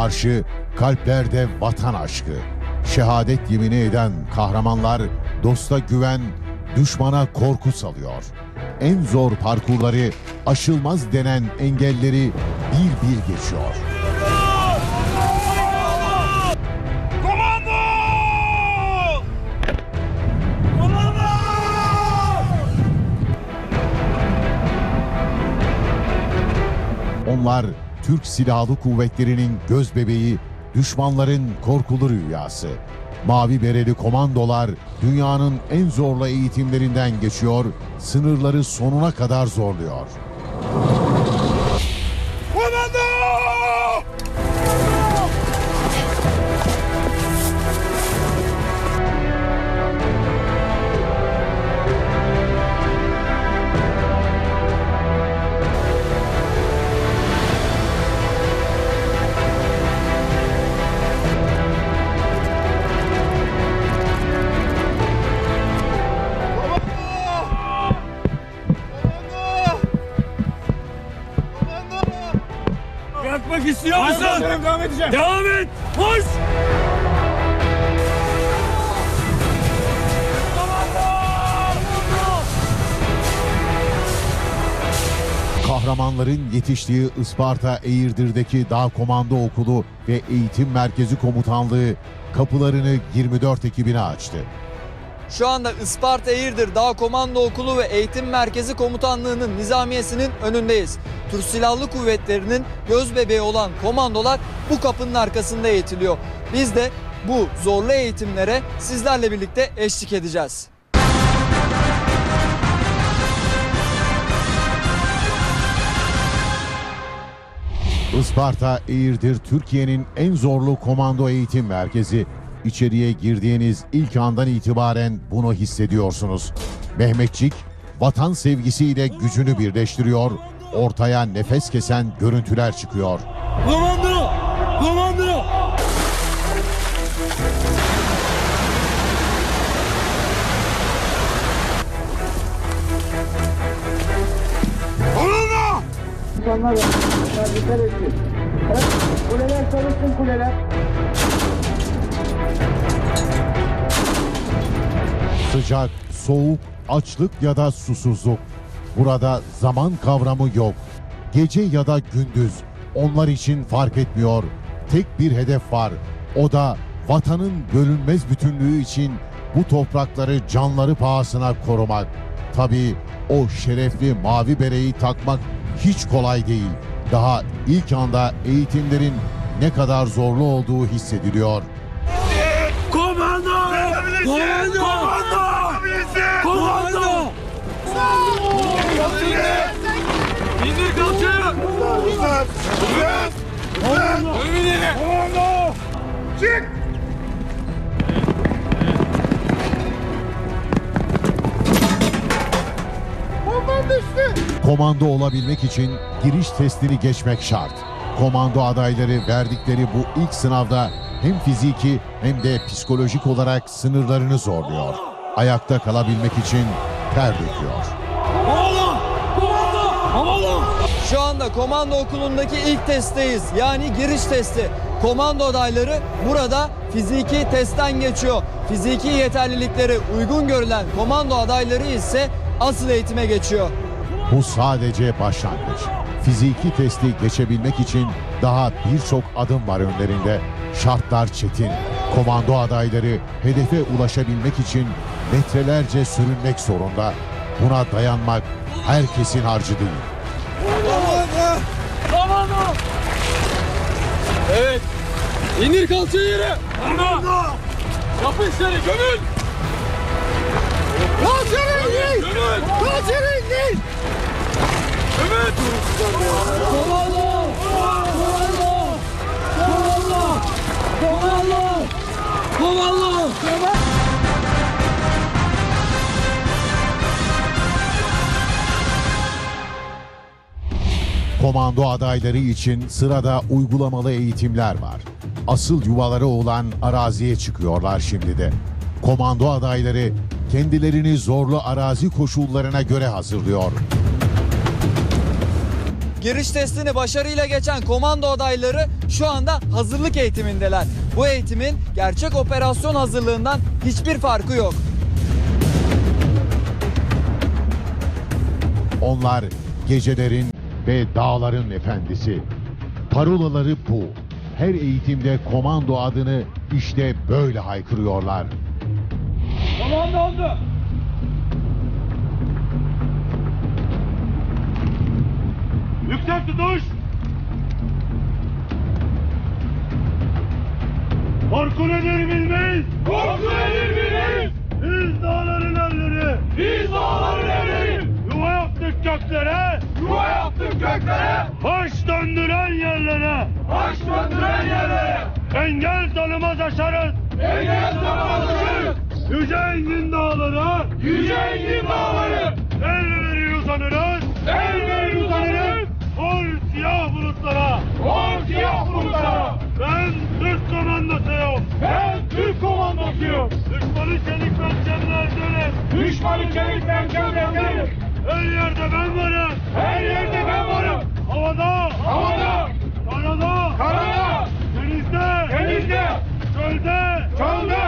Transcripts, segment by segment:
Marşı, kalplerde vatan aşkı. Şehadet yemini eden kahramanlar dosta güven, düşmana korku salıyor. En zor parkurları, aşılmaz denen engelleri bir bir geçiyor. Onlar Türk Silahlı Kuvvetleri'nin göz bebeği, düşmanların korkulu rüyası. Mavi bereli komandolar dünyanın en zorlu eğitimlerinden geçiyor, sınırları sonuna kadar zorluyor. Bırakmak istiyor musun? Devam edeceğim. Devam et. Koş. Kahramanların yetiştiği Isparta Eğirdir'deki Dağ Komando Okulu ve Eğitim Merkezi Komutanlığı kapılarını 24 Ekim'ine açtı. Şu anda Isparta Eğirdir Dağ Komando Okulu ve Eğitim Merkezi Komutanlığı'nın nizamiyesinin önündeyiz. Türk Silahlı Kuvvetleri'nin göz bebeği olan komandolar bu kapının arkasında eğitiliyor. Biz de bu zorlu eğitimlere sizlerle birlikte eşlik edeceğiz. Isparta Eğirdir Türkiye'nin en zorlu komando eğitim merkezi. İçeriye girdiğiniz ilk andan itibaren bunu hissediyorsunuz. Mehmetçik vatan sevgisiyle gücünü birleştiriyor. Ortaya nefes kesen görüntüler çıkıyor. Komando! Komando! Komando! Dikkat etsin. Kuleler çalışsın kuleler. Sıcak, soğuk, açlık ya da susuzluk. Burada zaman kavramı yok. Gece ya da gündüz onlar için fark etmiyor. Tek bir hedef var. O da vatanın bölünmez bütünlüğü için bu toprakları canları pahasına korumak. Tabii o şerefli mavi bereyi takmak hiç kolay değil. Daha ilk anda eğitimlerin ne kadar zorlu olduğu hissediliyor. Komando! Komando! Komando! Komando! İndir kalçayı! Komando! Komando! Çık! Komando olabilmek için giriş testini geçmek şart. Komando adayları verdikleri bu ilk sınavda hem fiziki hem de psikolojik olarak sınırlarını zorluyor. Ayakta kalabilmek için ter döküyor. Komando! Komando! Komando! Şu anda komando okulundaki ilk testteyiz. Yani giriş testi. Komando adayları burada fiziki testten geçiyor. Fiziki yeterliliklere uygun görülen komando adayları ise asıl eğitime geçiyor. Bu sadece başlangıç. Fiziki testi geçebilmek için daha birçok adım var önlerinde. Şartlar çetin. Komando adayları hedefe ulaşabilmek için metrelerce sürünmek zorunda. Buna dayanmak herkesin harcı değil. Komando! Evet. İndir kalçayı yere. Komando! Yapın seni gömül! Kalçayı indir! Kalçayı indir! Gömül! Komando! Komando! Komando! Komando! Komando! Komando adayları için sırada uygulamalı eğitimler var. Asıl yuvaları olan araziye çıkıyorlar şimdi de. Komando adayları kendilerini zorlu arazi koşullarına göre hazırlıyor. Giriş testini başarıyla geçen komando adayları şu anda hazırlık eğitimindeler. Bu eğitimin gerçek operasyon hazırlığından hiçbir farkı yok. Onlar gecelerin ve dağların efendisi. Parolaları bu. Her eğitimde komando adını işte böyle haykırıyorlar. Komando oldu. Yüksek tutuş. Korku nedir bilmeyiz. Korku nedir bilmeyiz. Biz dağların erleri. Biz dağların erleri. Yuva yaptık göklere. Yuva yaptık göklere. Baş döndüren yerlere. Baş döndüren yerlere. Engel tanımaz aşarız. Engel tanımaz aşarız. Yüce engin dağlara. Yüce engin dağları. El verir uzanırız. El verir uzanırız. Mor siyah bulutlara. Mor siyah bulutlara. Ben Türk komandosuyum. Ben Türk komandosuyum. Düşmanı çelik pençemler döner. Düşmanı çelik pençemler döner. Her yerde ben varım. Her yerde ben varım. Havada. Havada. Karada. Karada. Denizde. Denizde. Çölde. Çölde.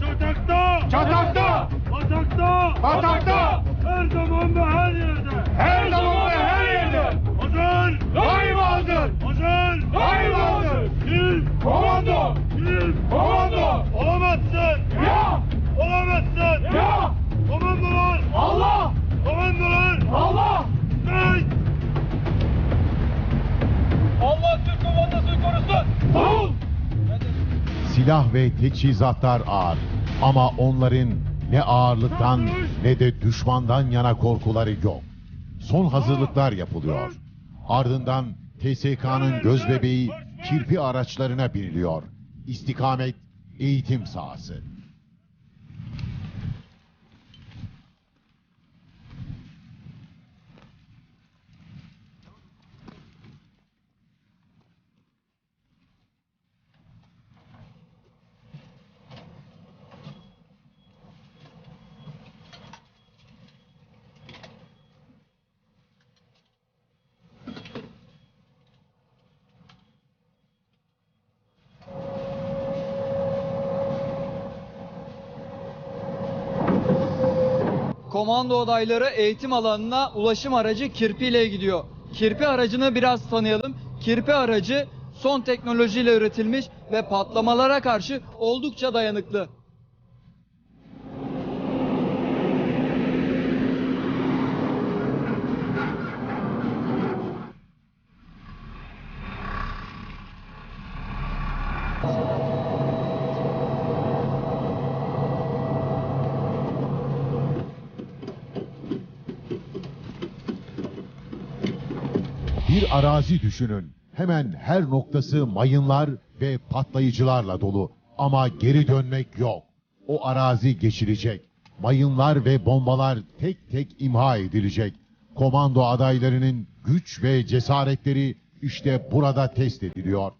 Çatakta. Çatakta. Batakta. Batakta. Her zaman ve her yerde. Her zaman ve her yerde. Hazır. Daima hazır. Hazır. Daima hazır. Kim? Komando. Kim? Komando. Olamazsın. Ya. Olamazsın. Ya. Komandolar. Allah. Komandolar. Allah. Hey. Allah Türk komandosunu korusun. Sağ ol. Silah ve teçhizatlar ağır. Ama onların ne ağırlıktan ne de düşmandan yana korkuları yok. Son hazırlıklar yapılıyor. Ardından TSK'nın gözbebeği kirpi araçlarına biniliyor. İstikamet eğitim sahası. Komando adayları eğitim alanına ulaşım aracı Kirpi ile gidiyor. Kirpi aracını biraz tanıyalım. Kirpi aracı son teknolojiyle üretilmiş ve patlamalara karşı oldukça dayanıklı. Arazi düşünün. Hemen her noktası mayınlar ve patlayıcılarla dolu. Ama geri dönmek yok. O arazi geçilecek. Mayınlar ve bombalar tek tek imha edilecek. Komando adaylarının güç ve cesaretleri işte burada test ediliyor.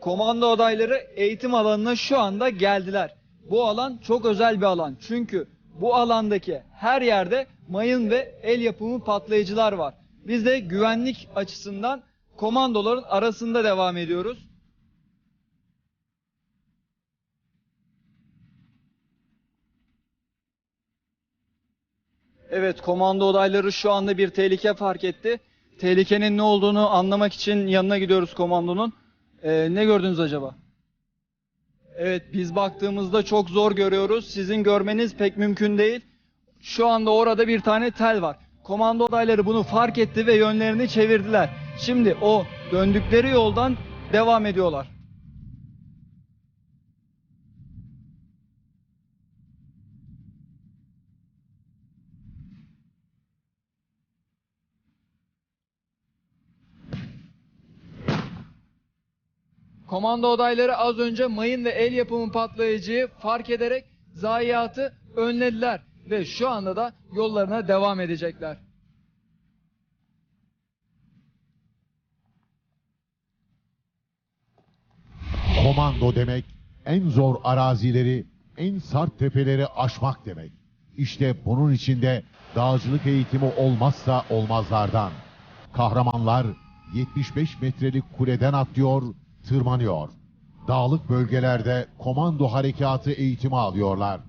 Komando adayları eğitim alanına şu anda geldiler. Bu alan çok özel bir alan. Çünkü bu alandaki her yerde mayın ve el yapımı patlayıcılar var. Biz de güvenlik açısından komandoların arasında devam ediyoruz. Evet, komando adayları şu anda bir tehlike fark etti. Tehlikenin ne olduğunu anlamak için yanına gidiyoruz komandonun. Ee, ne gördünüz acaba? Evet, biz baktığımızda çok zor görüyoruz. Sizin görmeniz pek mümkün değil. Şu anda orada bir tane tel var. Komando adayları bunu fark etti ve yönlerini çevirdiler. Şimdi o döndükleri yoldan devam ediyorlar. Komando adayları az önce mayın ve el yapımı patlayıcıyı fark ederek zayiatı önlediler ve şu anda da yollarına devam edecekler. Komando demek en zor arazileri, en sarp tepeleri aşmak demek. İşte bunun içinde dağcılık eğitimi olmazsa olmazlardan. Kahramanlar 75 metrelik kuleden atlıyor, tırmanıyor. Dağlık bölgelerde komando harekatı eğitimi alıyorlar.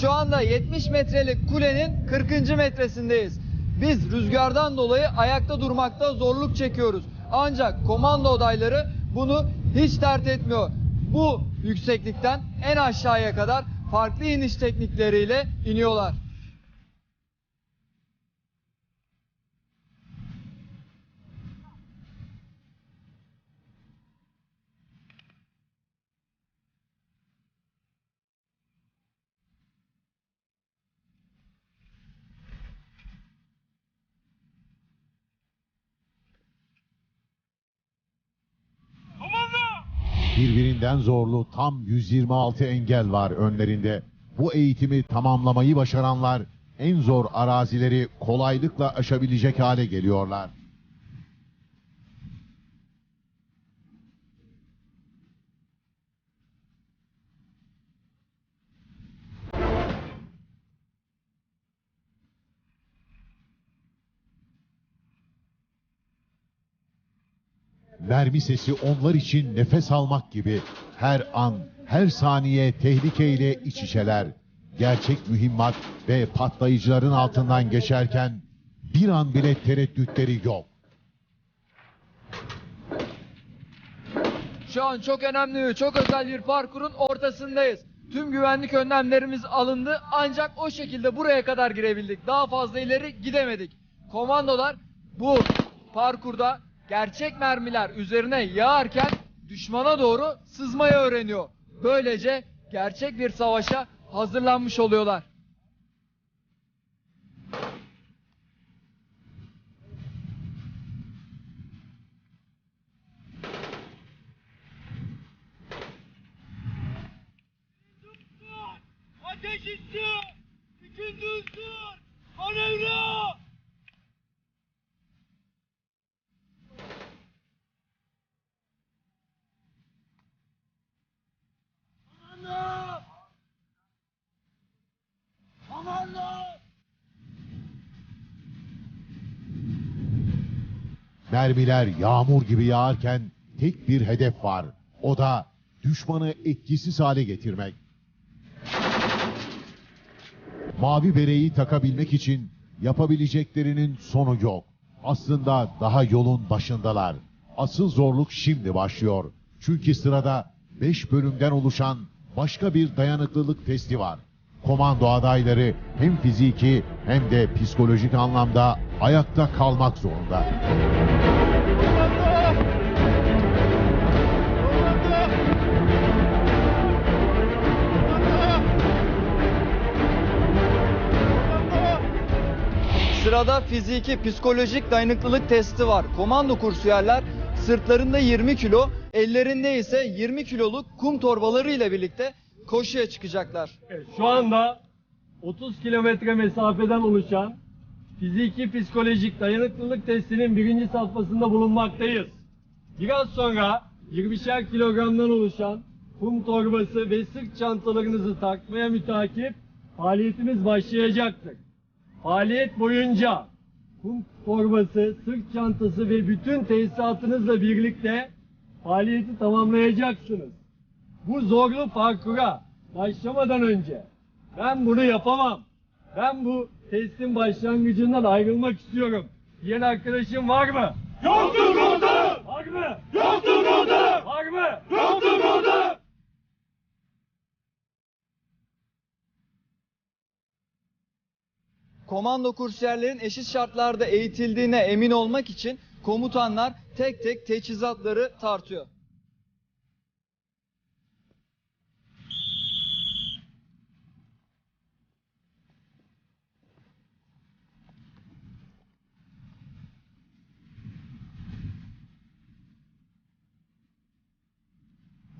Şu anda 70 metrelik kulenin 40. metresindeyiz. Biz rüzgardan dolayı ayakta durmakta zorluk çekiyoruz. Ancak komando adayları bunu hiç dert etmiyor. Bu yükseklikten en aşağıya kadar farklı iniş teknikleriyle iniyorlar. Birbirinden zorlu tam 126 engel var önlerinde. Bu eğitimi tamamlamayı başaranlar en zor arazileri kolaylıkla aşabilecek hale geliyorlar. Mermi sesi onlar için nefes almak gibi her an, her saniye tehlikeyle iç içeler. Gerçek mühimmat ve patlayıcıların altından geçerken bir an bile tereddütleri yok. Şu an çok önemli çok özel bir parkurun ortasındayız. Tüm güvenlik önlemlerimiz alındı ancak o şekilde buraya kadar girebildik. Daha fazla ileri gidemedik. Komandolar bu parkurda gerçek mermiler üzerine yağarken düşmana doğru sızmayı öğreniyor. Böylece gerçek bir savaşa hazırlanmış oluyorlar. Ateş istiyor! Bütün düzgün! Manevra! Komando! Komando! Mermiler yağmur gibi yağarken tek bir hedef var. O da düşmanı etkisiz hale getirmek. Mavi bereyi takabilmek için yapabileceklerinin sonu yok. Aslında daha yolun başındalar. Asıl zorluk şimdi başlıyor. Çünkü sırada 5 bölümden oluşan başka bir dayanıklılık testi var. Komando adayları hem fiziki hem de psikolojik anlamda ayakta kalmak zorunda. Sırada fiziki, psikolojik dayanıklılık testi var. Komando kursiyerler sırtlarında 20 kilo, ellerinde ise 20 kiloluk kum torbaları ile birlikte koşuya çıkacaklar. Evet, şu anda 30 kilometre mesafeden oluşan fiziki psikolojik dayanıklılık testinin birinci safhasında bulunmaktayız. Biraz sonra 20'şer kilogramdan oluşan kum torbası ve sırt çantalarınızı takmaya mütakip faaliyetimiz başlayacaktır. Faaliyet boyunca kum torbası, sırt çantası ve bütün tesisatınızla birlikte faaliyeti tamamlayacaksınız bu zorlu parkura başlamadan önce ben bunu yapamam. Ben bu testin başlangıcından ayrılmak istiyorum. Diyen arkadaşım var mı? Yoktur komutanım! Var mı? Yoktur komutanım! Var mı? Yoktur komutanım! Komando kursiyerlerin eşit şartlarda eğitildiğine emin olmak için komutanlar tek tek teçhizatları tartıyor.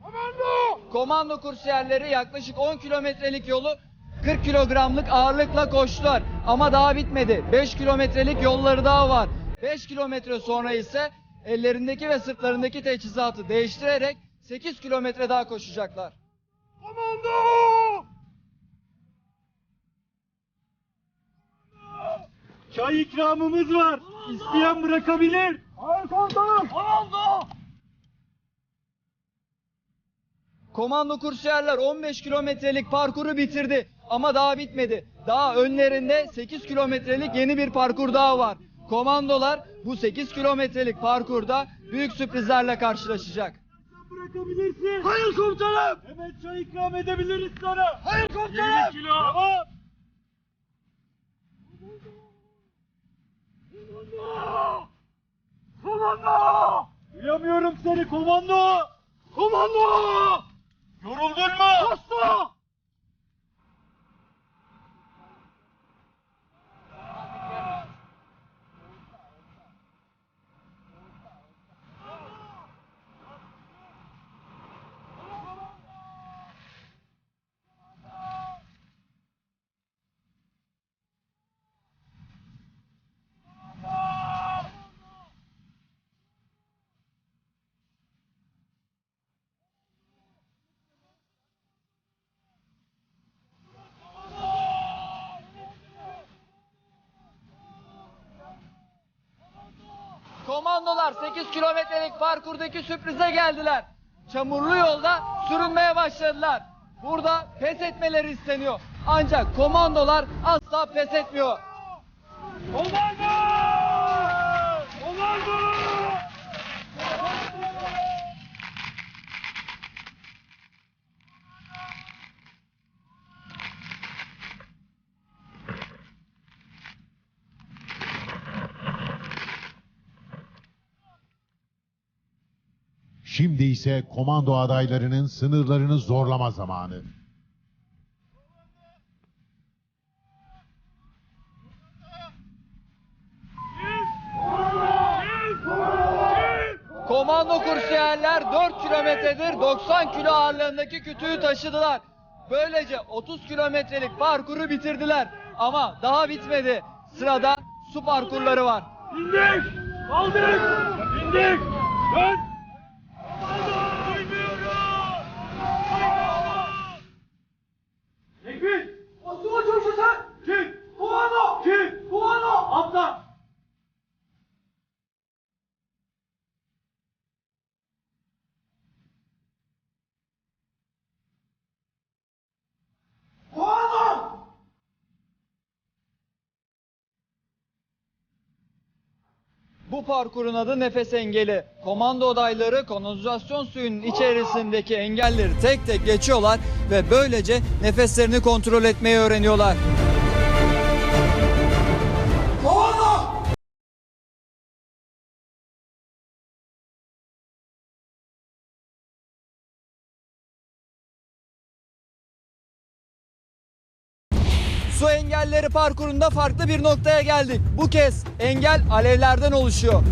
Komando! Komando kursiyerleri yaklaşık 10 kilometrelik yolu 40 kilogramlık ağırlıkla koştular. Ama daha bitmedi. 5 kilometrelik yolları daha var. 5 kilometre sonra ise ellerindeki ve sırtlarındaki teçhizatı değiştirerek 8 kilometre daha koşacaklar. Komando! Çay ikramımız var. İsteyen bırakabilir. Hayır komutanım. Komando. Komando kursiyerler 15 kilometrelik parkuru bitirdi ama daha bitmedi. Daha önlerinde 8 kilometrelik yeni bir parkur daha var. Komandolar bu 8 kilometrelik parkurda büyük sürprizlerle karşılaşacak. Bırakabilirsin. Hayır komutanım. Hemen çay ikram edebiliriz sana. Hayır komutanım. 20 kilo. Tamam. Komando. Komando. Duyamıyorum seni komando. Komando. Yoruldun mu? Hasta. Komandolar 8 kilometrelik parkurdaki sürprize geldiler. Çamurlu yolda sürünmeye başladılar. Burada pes etmeleri isteniyor. Ancak komandolar asla pes etmiyor. Komando. Komando. Şimdi ise komando adaylarının sınırlarını zorlama zamanı. Komando kursiyerler 4 kilometredir 90 kilo ağırlığındaki kütüğü taşıdılar. Böylece 30 kilometrelik parkuru bitirdiler. Ama daha bitmedi. Sırada su parkurları var. İndik! Kaldık! İndik! Dön! Komando! Duymuyorum! Tekbir! Osman çocuğu sen! Kim? Komando! Kim? Komando! Atla! Komando! Bu parkurun adı nefes engeli. Komando odayları kanalizasyon suyunun içerisindeki engelleri tek tek geçiyorlar ve böylece nefeslerini kontrol etmeyi öğreniyorlar. Engelleri parkurunda farklı bir noktaya geldik. Bu kez engel alevlerden oluşuyor.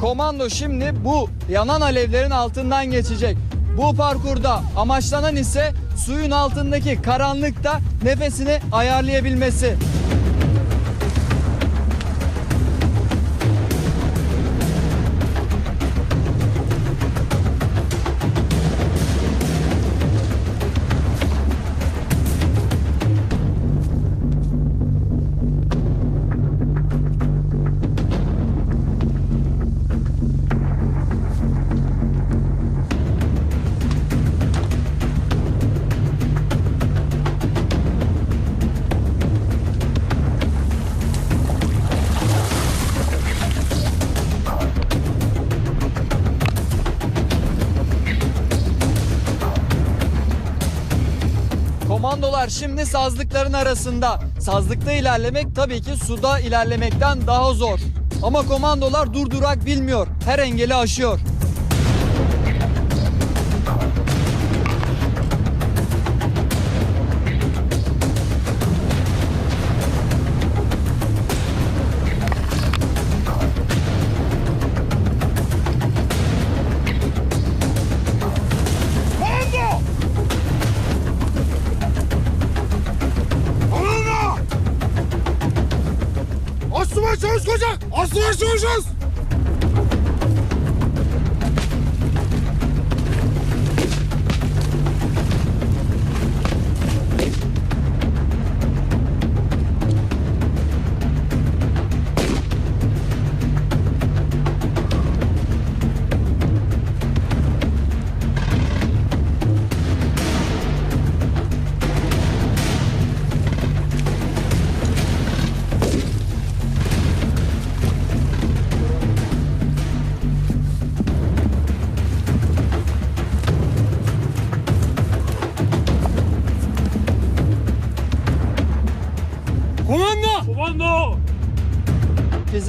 Komando şimdi bu yanan alevlerin altından geçecek. Bu parkurda amaçlanan ise suyun altındaki karanlıkta nefesini ayarlayabilmesi. Komandolar şimdi sazlıkların arasında. Sazlıkta ilerlemek tabii ki suda ilerlemekten daha zor. Ama komandolar durdurak bilmiyor. Her engeli aşıyor. Çalış koca! Aslıma çalışacağız!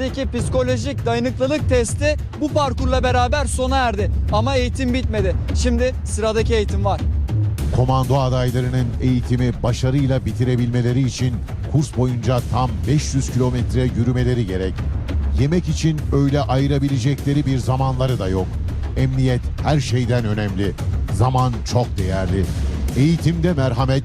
Fiziki psikolojik dayanıklılık testi bu parkurla beraber sona erdi. Ama eğitim bitmedi. Şimdi sıradaki eğitim var. Komando adaylarının eğitimi başarıyla bitirebilmeleri için kurs boyunca tam 500 kilometre yürümeleri gerek. Yemek için öyle ayırabilecekleri bir zamanları da yok. Emniyet her şeyden önemli. Zaman çok değerli. Eğitimde merhamet,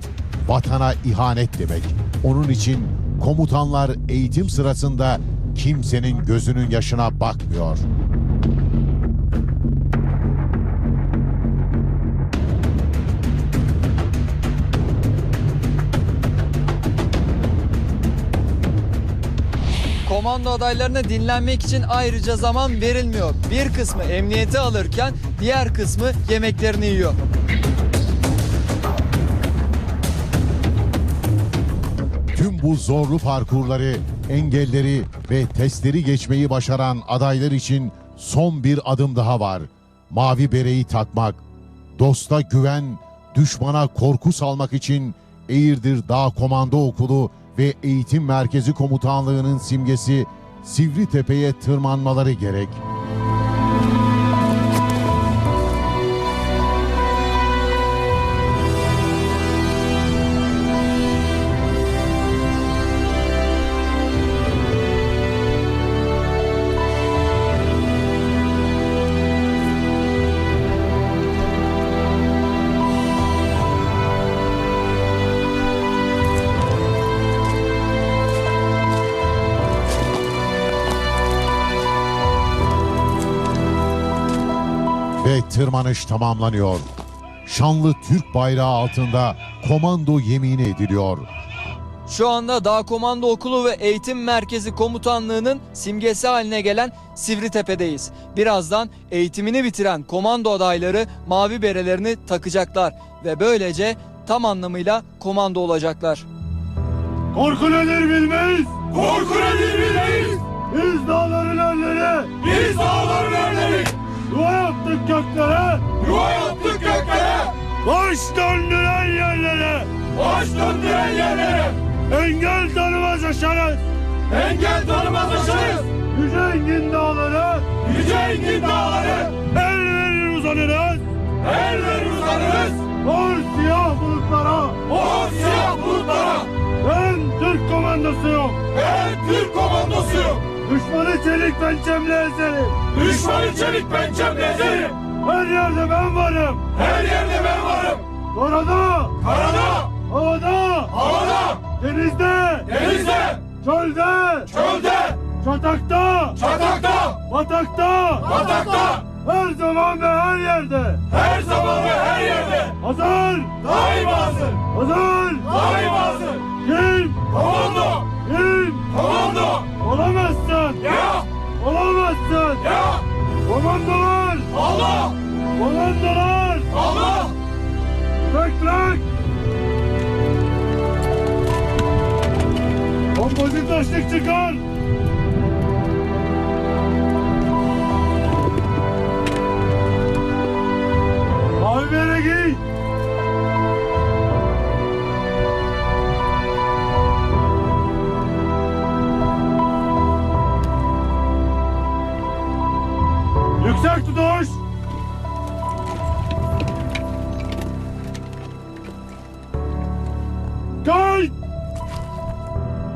vatana ihanet demek. Onun için komutanlar eğitim sırasında kimsenin gözünün yaşına bakmıyor. Komando adaylarına dinlenmek için ayrıca zaman verilmiyor. Bir kısmı emniyete alırken diğer kısmı yemeklerini yiyor. Tüm bu zorlu parkurları, engelleri ve testleri geçmeyi başaran adaylar için son bir adım daha var. Mavi bereyi takmak, dosta güven, düşmana korku salmak için Eğirdir Dağ Komando Okulu ve Eğitim Merkezi Komutanlığı'nın simgesi Sivri Tepe'ye tırmanmaları gerek. Tırmanış tamamlanıyor. Şanlı Türk bayrağı altında komando yemini ediliyor. Şu anda Dağ Komando Okulu ve Eğitim Merkezi Komutanlığı'nın simgesi haline gelen Sivritepe'deyiz. Birazdan eğitimini bitiren komando adayları mavi berelerini takacaklar ve böylece tam anlamıyla komando olacaklar. Korku nedir bilmeyiz. Korku nedir bilmeyiz. Biz dağların erleri. Biz dağların erleri. Yuva yaptık göklere. Yuva yaptık göklere. Baş döndüren yerlere. Baş döndüren yerlere. Engel tanımaz aşarız. Engel tanımaz aşarız. Yüce engin dağları. Yüce engin dağları. El verir uzanırız. El verir uzanırız. Mor siyah bulutlara. Mor siyah bulutlara. Ben Türk komandosuyum. Ben Türk komandosuyum. Düşmanı çelik pençemle ezerim. Düşmanı çelik pençemle ezerim. Her yerde ben varım. Her yerde ben varım. Karada. Karada. Havada. Havada. Denizde. Denizde. Çölde. Çölde. Çatakta. Çatakta. Batakta. Batakta. Her zaman ve her yerde. Her zaman ve her yerde. Hazır. Daima hazır. Hazır. Daima hazır. Kim? Komando. Kim? Komando. Olamazsın. Ya. Olamazsın. Ya. Komandolar. Allah. Komandolar. Allah. Bırak bırak. Kompozit taşlık çıkar. Mavi bere giy. Tutuş. Kay.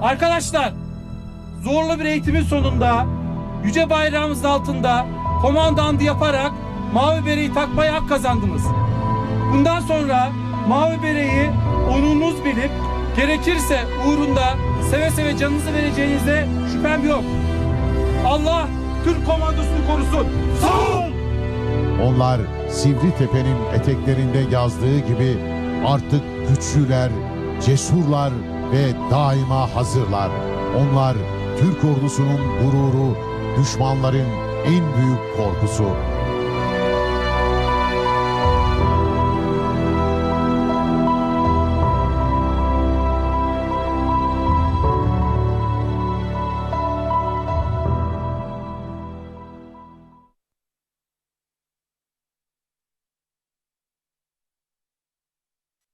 Arkadaşlar, zorlu bir eğitimin sonunda yüce bayrağımız altında komandandı yaparak mavi bereyi takmaya hak kazandınız. Bundan sonra mavi bereyi onurunuz bilip gerekirse uğrunda seve seve canınızı vereceğinize şüphem yok. Allah Türk komandosunu korusun. Sağ ol. Onlar Sivri Tepe'nin eteklerinde yazdığı gibi artık güçlüler, cesurlar ve daima hazırlar. Onlar Türk ordusunun gururu, düşmanların en büyük korkusu.